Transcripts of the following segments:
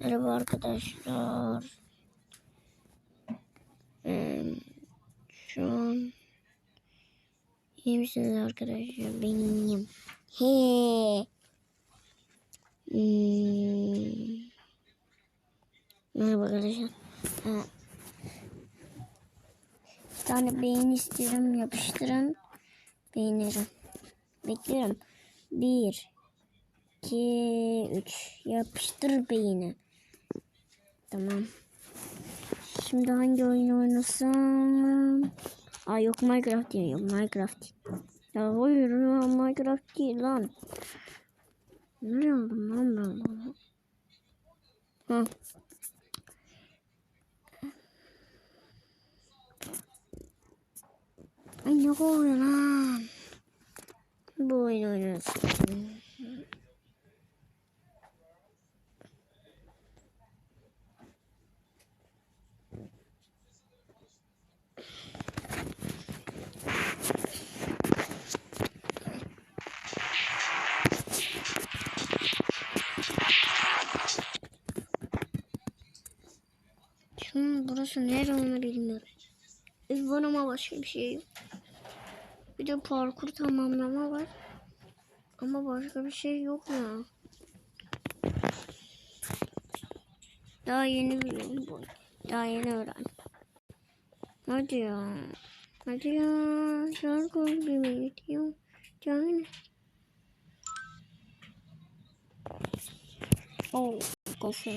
Merhaba arkadaşlar. Ee, şu an iyi misiniz arkadaşlar? Ben. He. Hmm. Merhaba arkadaşlar. Bir tane beğeni istiyorum. Yapıştırın. Beğenirim. Bekliyorum. Bir, iki, üç. Yapıştır beğeni. Tamam. Şimdi hangi oyun oynasam? Aa yok Minecraft değil. Yok Minecraft. Ya hayır ya Minecraft değil lan. Ne yaptım lan ben bunu? Ha. Ay ne oluyor lan? Bu oyun oynasın. Şunun burası nere onu bilmiyorum. Ev var ama başka bir şey yok. Bir de parkur tamamlama var. Ama başka bir şey yok ya. Daha yeni biliyorum bu. Daha yeni öğrendim. Hadi ya. Hadi ya. Şarkı bir gidiyor. Canım. Oh, kafa.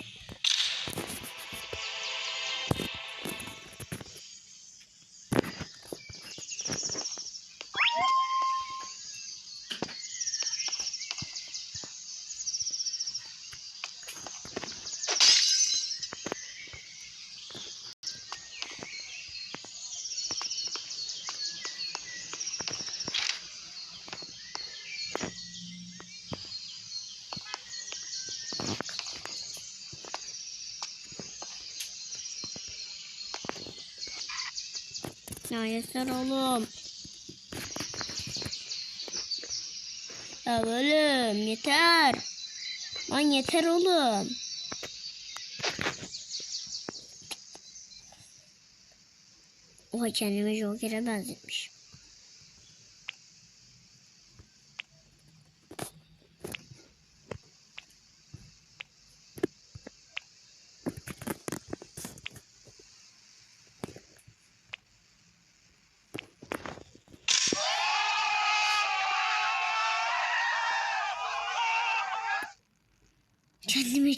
Ya yeter oğlum. Ya oğlum yeter. Lan yeter oğlum. Oha kendimi Joker'e benzetmiş.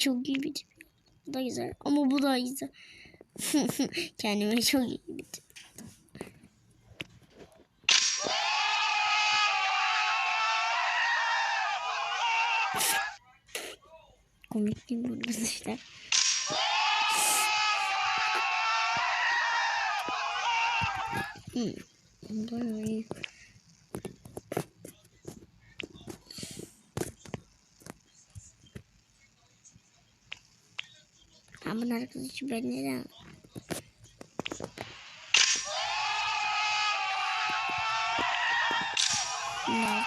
Çok iyi bir tip. Bu da güzel ama bu da güzel. Kendime çok iyi bir. Komik değil mi arkadaşlar? Hmm. Bayağı iyi. Ama arkadaşı ben neden? Ne?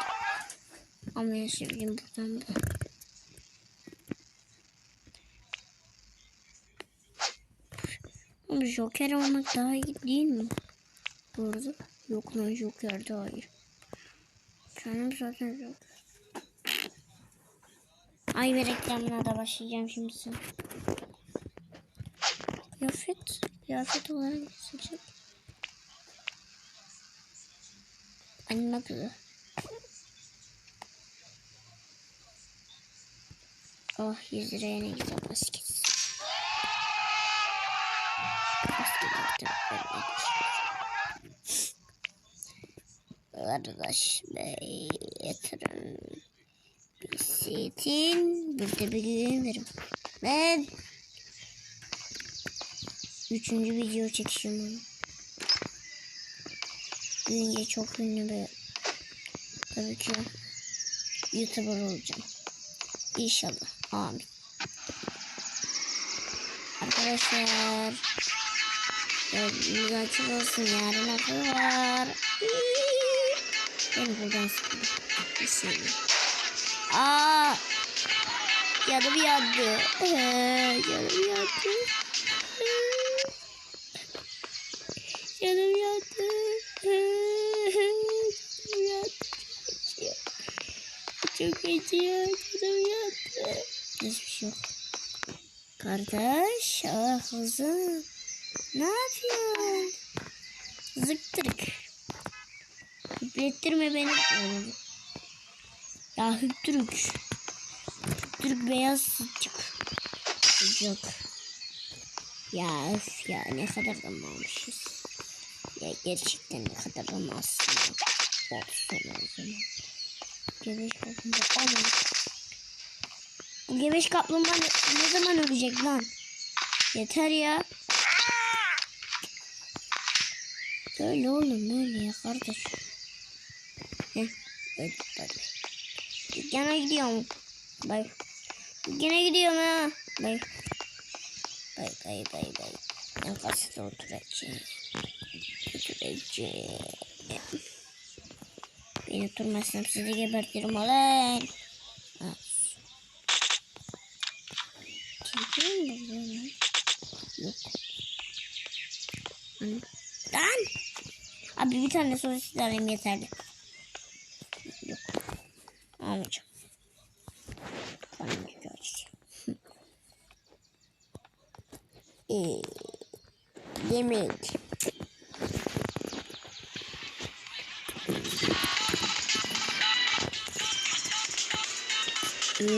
Ama ya şimdi buradan da. Ama Joker olmak daha iyi değil mi? Bu arada yok lan Joker daha iyi. Kendim zaten Joker. Ay ve reklamına da başlayacağım şimdi. Kıyafet, kıyafet olarak seçecek. Anne kızı. Oh 100 liraya ne güzel basket. Basket. Arkadaş bey yatırın. Bisikletin bir de bilgilerim. Ben Üçüncü video çekişim bunu. Büyünce çok ünlü bir tabii ki YouTuber olacağım. İnşallah. Amin. Arkadaşlar Yolunuz açık olsun. Yarın akıl var. Beni buradan sıkıldı. Bir saniye. Aa! Canım yandı. Ee, Canım yandı. Ee, Canım yandı. Ee, Canım yandı. Çok acıyor. Canım yandı. Hiçbir şey yok. Kardeş, ah kızım. Ne yapıyorsun? Zıktırık. Hüplettirme beni. Ya hüptürük. Hüptürük beyaz sıcak. Sıcak. Ya öf ya ne kadar da malmışız. Ya gerçekten ne kadar da malsın. Olsun o zaman. Gebeş kaplumbağa alın. Bu kaplumbağa ne, zaman ölecek lan? Yeter ya. Böyle oğlum böyle ya kardeş. Heh, öyle böyle. Dükkana gidiyorum. Bay. Dükkana gidiyorum ha. Bay. Bay bay bay bay. Ben kasada oturacağım. Oturacağım. Ben oturmazsam sizi gebertirim lan? Yok. Lan! Abi bir tane sosis alayım yeterli. Yok. Almayacağım. Ee, yemek. Otobüsü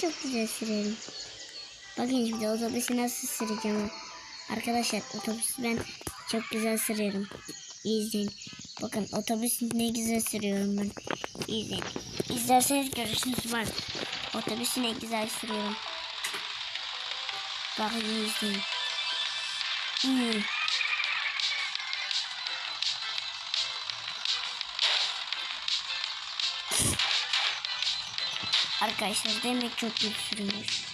çok güzel sürerim. Bakın şimdi otobüsü nasıl süreceğim. Arkadaşlar otobüsü ben çok güzel. İyi izleyin. Bakın otobüsü ne güzel sürüyorum ben. İzleyin. İzlerseniz görürsünüz bak. Otobüsü ne güzel sürüyorum. Bakın izleyin. İyi. Arkadaşlar demek çok kötü sürüyormuş.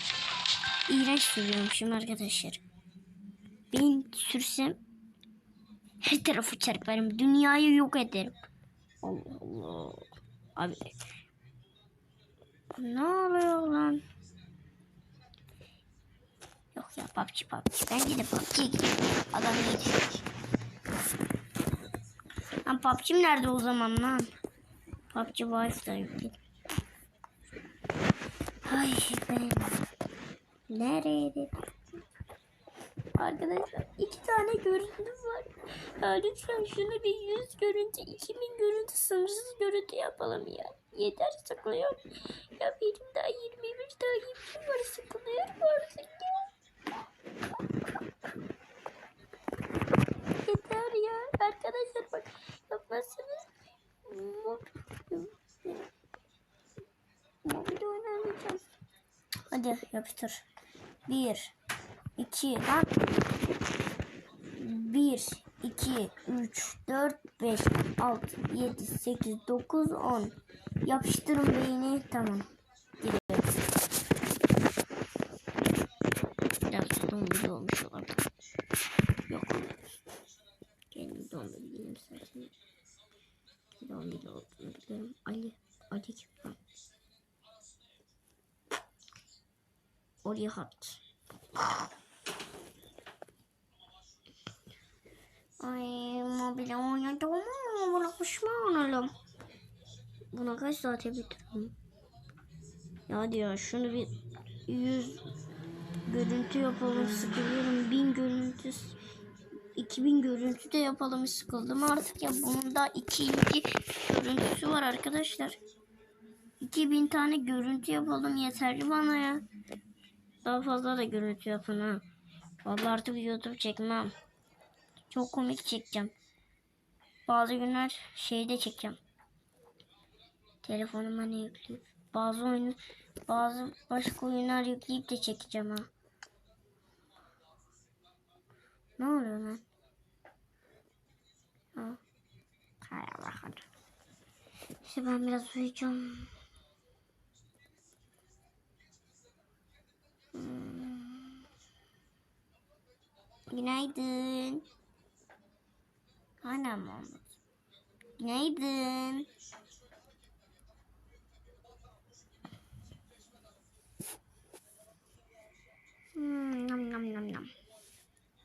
İğrenç sürüyormuşum arkadaşlar. Ben sürsem her tarafı çarparım. Dünyayı yok ederim. Allah Allah. Abi. Ne oluyor lan? Yok ya PUBG PUBG. Bence de PUBG'ye gidelim. Adam yetişmiş. Lan PUBG'm nerede o zaman lan? PUBG Wi-Fi'den yükledim. Ay ben nereye Arkadaşlar iki tane görüntü var. Ya lütfen şunu bir yüz görüntü, 2000 görüntü, sınırsız görüntü yapalım ya. Yeter sıkılıyor. Ya benim daha 21 takipçim var sıkılıyorum artık ya. Yeter ya. Arkadaşlar bak yapmazsınız. Mobil oynamayacağım. Yapıştır. Bir, iki, lan. Bir, iki, üç, dört, beş, altı, yedi, sekiz, dokuz, on. Yapıştırın beyni. Tamam. Gidiyoruz. Hat. Ay mobil ama buna pişman olalım. Buna kaç saate bitiririm? Ya ya şunu bir yüz görüntü yapalım sıkılıyorum. Bin görüntü 2000 görüntü de yapalım sıkıldım artık ya bunun da ikinci görüntüsü var arkadaşlar. 2000 tane görüntü yapalım yeterli bana ya. Daha fazla da görüntü yapın ha. Vallahi artık YouTube çekmem. Çok komik çekeceğim. Bazı günler şeyde çekeceğim. Telefonuma ne yükleyip bazı oyun bazı başka oyunlar yükleyip de çekeceğim ha. Ne oluyor lan? Ha. Hay Allah. İşte ben biraz uyuyacağım. Hmm. günaydın. Hala mı olmadı? Günaydın. Hmm, nam nam nam nam.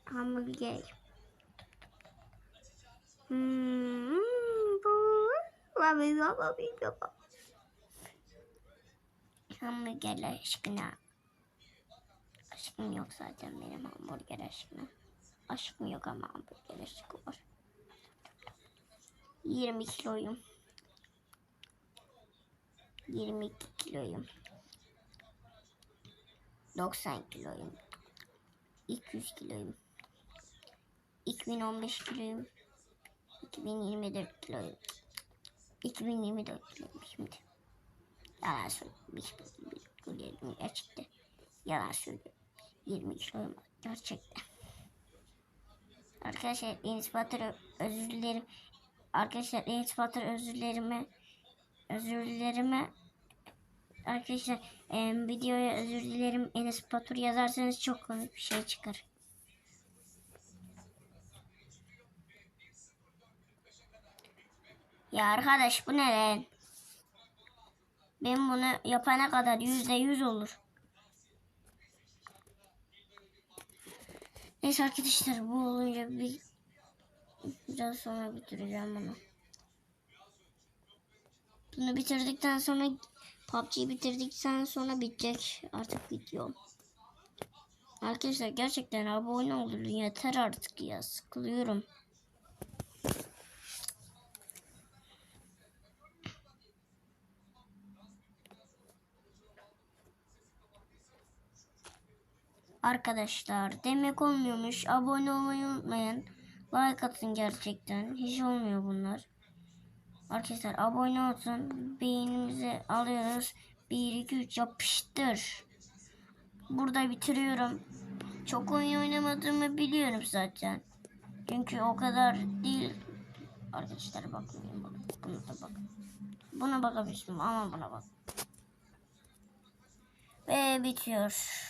Hamburger. Hmm, bu. Babi babi babi. Hamburger aşkına. Aşkım yok zaten benim hamburger aşkına. Aşkım yok ama hamburger aşkı var. 20 kiloyum. 22 kiloyum. 90 kiloyum. 200 kiloyum. 2015 kiloyum. 2024 kiloyum. 2024 kiloyum şimdi. Yalan söylüyorum. Gerçekten. Yalan söylüyorum. 20 kiloyum gerçekten. Arkadaşlar Enes Batur özür dilerim. Arkadaşlar Enes Batur özür dilerime özür dilerime Arkadaşlar em, videoya özür dilerim Enes Batur yazarsanız çok komik bir şey çıkar. Ya arkadaş bu ne lan? Ben bunu yapana kadar yüzde yüz olur. Neyse arkadaşlar bu olunca bir biraz sonra bitireceğim bunu. Bunu bitirdikten sonra PUBG'yi bitirdikten sonra bitecek artık video. Arkadaşlar gerçekten abone olun yeter artık ya sıkılıyorum. Arkadaşlar demek olmuyormuş. Abone olmayı unutmayın. Like atın gerçekten. Hiç olmuyor bunlar. Arkadaşlar abone olsun. Beğenimizi alıyoruz. 1 2 3 yapıştır. Burada bitiriyorum. Çok oyun oynamadığımı biliyorum zaten. Çünkü o kadar değil. Arkadaşlar bakmayın buna. Buna da bak. Buna bakabilirsin ama buna bak. Ve bitiyor.